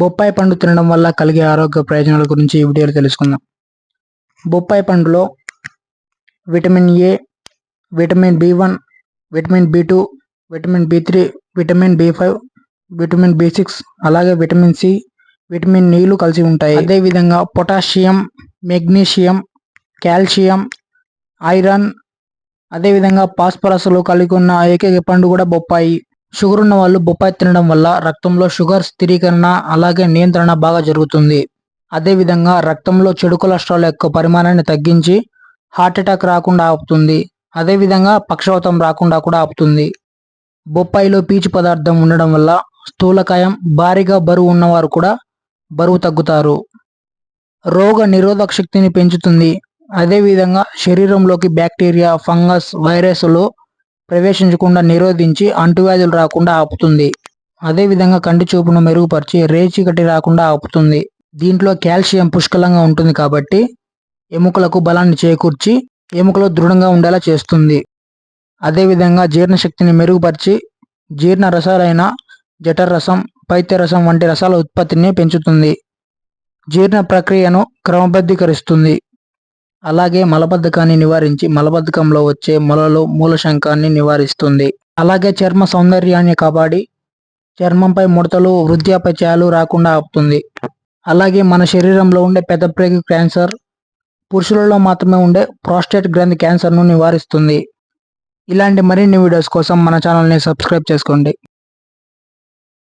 బొప్పాయి పండు తినడం వల్ల కలిగే ఆరోగ్య ప్రయోజనాల గురించి ఈ వీడియోలో తెలుసుకుందాం. బొప్పాయి పండులో vitamin A vitamin B one vitamin B two vitamin B three vitamin B five vitamin B six అలాగే విటమిన్ సి విటమిన్ నీళ్ళు కలిసి ఉంటాయి. అదేవిధంగా పొటాషియం మెగ్నీషియం కాల్షియం ఐరన్ అదేవిధంగా పాస్పరస్లు కలిగి ఉన్న ఏకైక పండు కూడా బొప్పాయి. షుగర్ ఉన్న వాళ్ళు బొప్పాయి తినడం వల్ల రక్తంలో షుగర్ స్థిరీకరణ అలాగే నియంత్రణ బాగా జరుగుతుంది. అదేవిధంగా రక్తంలో చెడు కొలెస్ట్రాల్ యొక్క పరిమాణాన్ని తగ్గించి హార్ట్ అటాక్ రాకుండా ఆపుతుంది. అదేవిధంగా పక్షవాతం రాకుండా కూడా ఆపుతుంది. బొప్పాయిలో పీచు పదార్థం ఉండడం వల్ల స్థూలకాయం భారీగా బరువు ఉన్నవారు కూడా బరువు తగ్గుతారు. రోగ నిరోధక శక్తిని పెంచుతుంది. అదేవిధంగా శరీరంలోకి బ్యాక్టీరియా ఫంగస్ వైరస్లు ప్రవేశించకుండా నిరోధించి అంటువ్యాధులు రాకుండా ఆపుతుంది. అదేవిధంగా కంటి చూపును మెరుగుపరిచి రేచికటి రాకుండా ఆపుతుంది. దీంట్లో కాల్షియం పుష్కలంగా ఉంటుంది కాబట్టి ఎముకలకు బలాన్ని చేకూర్చి ఎముకలు దృఢంగా ఉండేలా చేస్తుంది. అదేవిధంగా జీర్ణశక్తిని మెరుగుపరిచి జీర్ణ రసాలైన జఠర రసం పైత్యరసం వంటి రసాల ఉత్పత్తిని పెంచుతుంది. జీర్ణ ప్రక్రియను క్రమబద్ధీకరిస్తుంది. అలాగే మలబద్ధకాన్ని నివారించి మలబద్ధకంలో వచ్చే మొలలు మూలశంకాన్ని నివారిస్తుంది. అలాగే చర్మ సౌందర్యాన్ని కాపాడి చర్మంపై ముడతలు వృద్ధాపచయాలు రాకుండా ఆపుతుంది. అలాగే మన శరీరంలో ఉండే పెదప్రేగు క్యాన్సర్ పురుషులలో మాత్రమే ఉండే ప్రాస్టేట్ గ్రంథి క్యాన్సర్ను నివారిస్తుంది. ఇలాంటి మరిన్ని వీడియోస్ కోసం మన ఛానల్ని సబ్స్క్రైబ్ చేసుకోండి.